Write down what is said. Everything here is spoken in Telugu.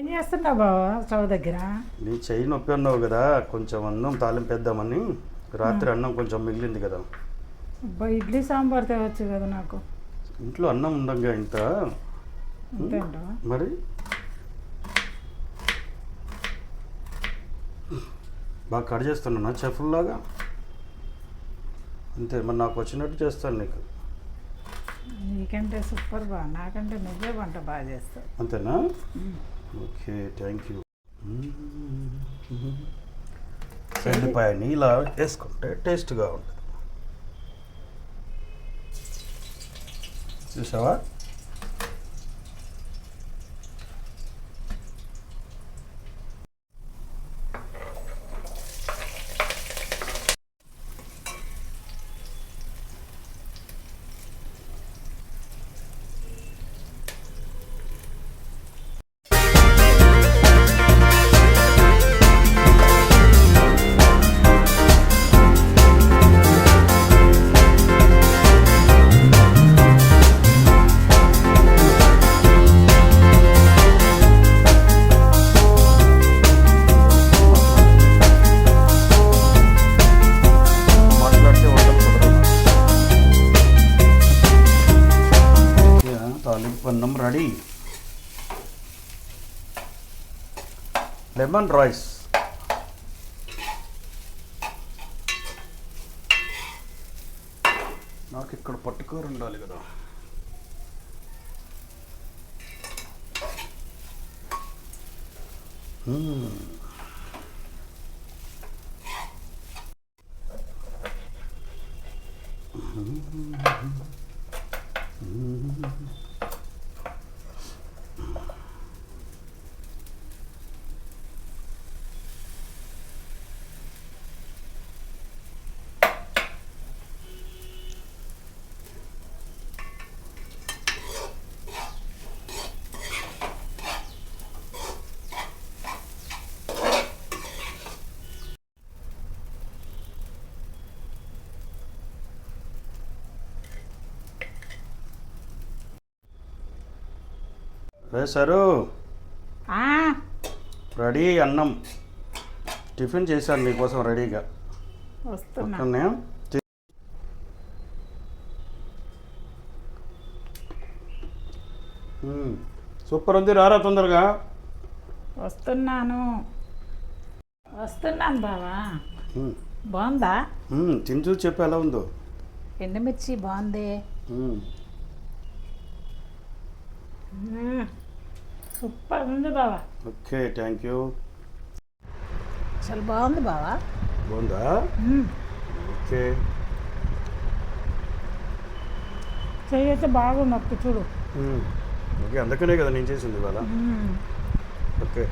ఏం చేస్తున్నావు బావా? స్టవ్ దగ్గర? నీ చెయ్యి నొప్పి అన్నావు కదా కొంచెం అన్నం తాలింపేద్దామని రాత్రి అన్నం కొంచెం మిగిలింది కదా. అబ్బా ఇడ్లీ సాంబార్ తేవచ్చు కదా నాకు. ఇంట్లో అన్నం ఉండంగా ఇంత? మరి? బాగా కట్ చేస్తున్నా చెఫ్లాగా? అంతే మరి నాకు వచ్చినట్టు చేస్తాను నీకు. నీకంటే సూపర్ బా నాకంటే నువ్వే వంట బాగా చేస్తావు. అంతేనా? ఓకే థ్యాంక్ యూ ఎల్లిపాయని ఇలా వేసుకుంటే టేస్ట్గా ఉంటుంది. చూసావా? ఓకే, తాలింపు అన్నం రెడీ. Lemon rice. నాకు ఇక్కడ పట్టుకూర ఉండాలి కదా. మ్మ్. ఆ, రెడీ అన్నం. టిఫిన్ చేశాను నీకోసం రెడీగా. వస్తున్నా. సూపర్ ఉంది రారా తొందరగా. వస్తున్నాను. వస్తున్నాను బావా. బాగుందా. తిని చూసి చెప్పు ఎలా ఉందో. ఎండుమిర్చి బాగుంది. సూపర్ ఉంది బావా. Okay thank you. అసలు బాగుంది బావా? బాగుందా. ఓకే. చెయ్యి అయితే బాగుంది ఒక్క చూడు. ఓకే అందుకనే కదా నేను చేసింది ఇవాళ. మ్మ్. ఓకే.